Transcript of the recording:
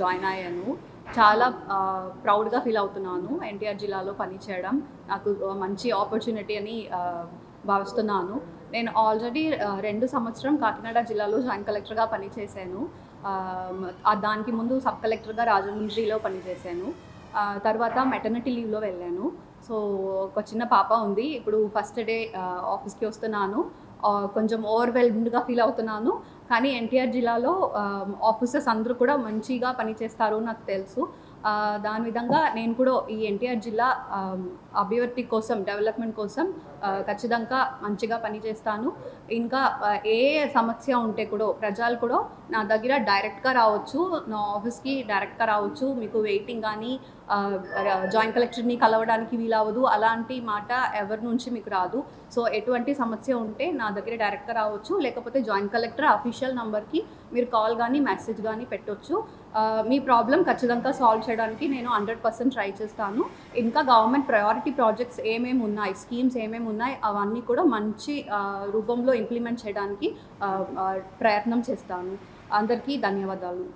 Join అయ్యాను. చాలా ప్రౌడ్గా ఫీల్ అవుతున్నాను. ఎన్టీఆర్ జిల్లాలో పనిచేయడం నాకు మంచి ఆపర్చునిటీ అని భావిస్తున్నాను. నేను ఆల్రెడీ రెండు సంవత్సరం కాకినాడ జిల్లాలో జాయింట్ కలెక్టర్గా పనిచేశాను దానికి ముందు సబ్ కలెక్టర్గా రాజమండ్రిలో పనిచేశాను తర్వాత మెటర్నిటీ లీవ్లో వెళ్ళాను. సో ఒక చిన్న పాప ఉంది. ఇప్పుడు ఫస్ట్ డే ఆఫీస్కి వస్తున్నాను. కొంచెం ఓవర్వెల్మ్డ్గా ఫీల్ అవుతున్నాను. కానీ ఎన్టీఆర్ జిల్లాలో ఆఫీసర్స్ అందరూ కూడా మంచిగా పనిచేస్తారు నాకు తెలుసు. దాని విధంగా నేను కూడా ఈ ఎన్టీఆర్ జిల్లా అభివృద్ధి కోసం డెవలప్మెంట్ కోసం ఖచ్చితంగా మంచిగా పనిచేస్తాను. ఇంకా ఏ సమస్య ఉంటే కూడా ప్రజలు కూడా నా దగ్గర డైరెక్ట్గా రావచ్చు. నా ఆఫీస్కి డైరెక్ట్గా రావచ్చు. మీకు వెయిటింగ్ కానీ జాయింట్ కలెక్టర్ని కలవడానికి వీలవదు అలాంటి మాట ఎవరి నుంచి మీకు రాదు. సో ఎటువంటి సమస్య ఉంటే నా దగ్గర డైరెక్ట్గా రావచ్చు. లేకపోతే జాయింట్ కలెక్టర్ అఫీషియల్ నంబర్కి మీరు కాల్ కానీ మెసేజ్ కానీ పెట్టొచ్చు. మీ ప్రాబ్లం ఖచ్చితంగా సాల్వ్ చేయడానికి నేను హండ్రెడ్ పర్సెంట్ ట్రై చేస్తాను. ఇంకా గవర్నమెంట్ ప్రయారిటీ ప్రాజెక్ట్స్ ఏమేమి ఉన్నాయి స్కీమ్స్ ఏమేమి ఉన్నాయి అవన్నీ కూడా మంచి రూపంలో ఇంప్లిమెంట్ చేయడానికి ప్రయత్నం చేస్తాను. అందరికీ ధన్యవాదాలు.